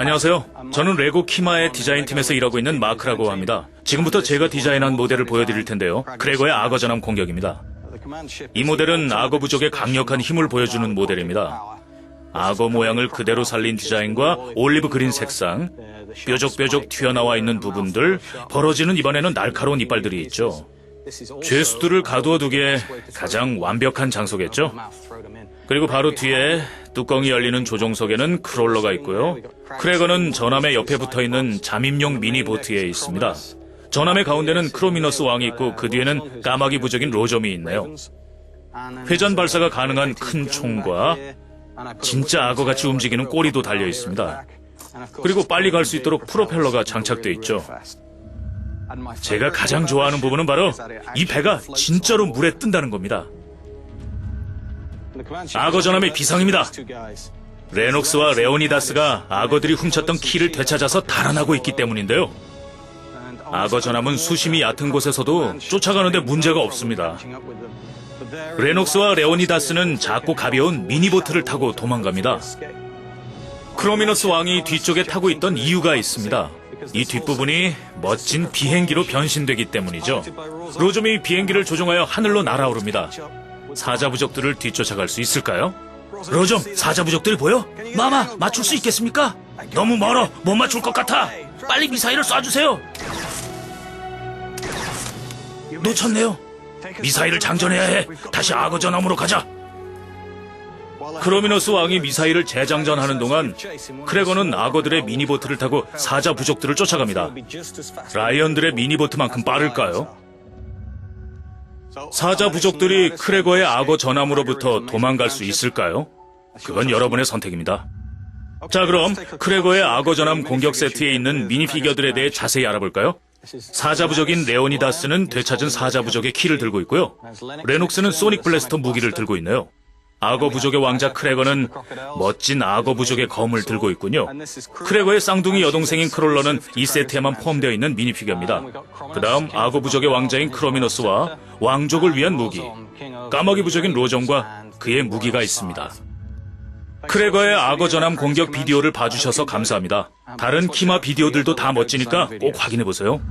안녕하세요. 저는 레고 키마의 디자인팀에서 일하고 있는 마크라고 합니다. 지금부터 제가 디자인한 모델을 보여드릴 텐데요. 크레거의 악어 전함 공격입니다. 이 모델은 악어 부족의 강력한 힘을 보여주는 모델입니다. 악어 모양을 그대로 살린 디자인과 올리브 그린 색상, 뾰족뾰족 튀어나와 있는 부분들, 벌어지는 입안에는 날카로운 이빨들이 있죠. 죄수들을 가두어 두기에 가장 완벽한 장소겠죠? 그리고 바로 뒤에 뚜껑이 열리는 조종석에는 크롤러가 있고요. 크레거는 전함의 옆에 붙어 있는 잠입용 미니 보트에 있습니다. 전함의 가운데는 크로미너스 왕이 있고 그 뒤에는 까마귀 부적인 로점이 있네요. 회전 발사가 가능한 큰 총과 진짜 악어같이 움직이는 꼬리도 달려 있습니다. 그리고 빨리 갈 수 있도록 프로펠러가 장착돼 있죠. 제가 가장 좋아하는 부분은 바로 이 배가 진짜로 물에 뜬다는 겁니다. 악어 전함의 비상입니다. 레녹스와 레오니다스가 악어들이 훔쳤던 키를 되찾아서 달아나고 있기 때문인데요. 악어 전함은 수심이 얕은 곳에서도 쫓아가는데 문제가 없습니다. 레녹스와 레오니다스는 작고 가벼운 미니보트를 타고 도망갑니다. 크로미너스 왕이 뒤쪽에 타고 있던 이유가 있습니다. 이 뒷부분이 멋진 비행기로 변신되기 때문이죠. 로좀이 비행기를 조종하여 하늘로 날아오릅니다. 사자부족들을 뒤쫓아갈 수 있을까요? 로좀, 사자부족들이 보여? 마마, 맞출 수 있겠습니까? 너무 멀어, 못 맞출 것 같아. 빨리 미사일을 쏴주세요. 놓쳤네요. 미사일을 장전해야 해. 다시 악어 전함으로 가자. 크로미너스 왕이 미사일을 재장전하는 동안 크레거는 악어들의 미니보트를 타고 사자 부족들을 쫓아갑니다. 라이언들의 미니보트만큼 빠를까요? 사자 부족들이 크레거의 악어 전함으로부터 도망갈 수 있을까요? 그건 여러분의 선택입니다. 자, 그럼 크레거의 악어 전함 공격 세트에 있는 미니피겨들에 대해 자세히 알아볼까요? 사자부족인 레오니다스는 되찾은 사자부족의 키를 들고 있고요. 레녹스는 소닉 블래스터 무기를 들고 있네요. 악어 부족의 왕자 크레거는 멋진 악어 부족의 검을 들고 있군요. 크레거의 쌍둥이 여동생인 크롤러는 이 세트에만 포함되어 있는 미니피겨입니다. 그 다음 악어 부족의 왕자인 크로미너스와 왕족을 위한 무기, 까마귀 부족인 로정과 그의 무기가 있습니다. 크레거의 악어 전함 공격 비디오를 봐주셔서 감사합니다. 다른 키마 비디오들도 다 멋지니까 꼭 확인해보세요.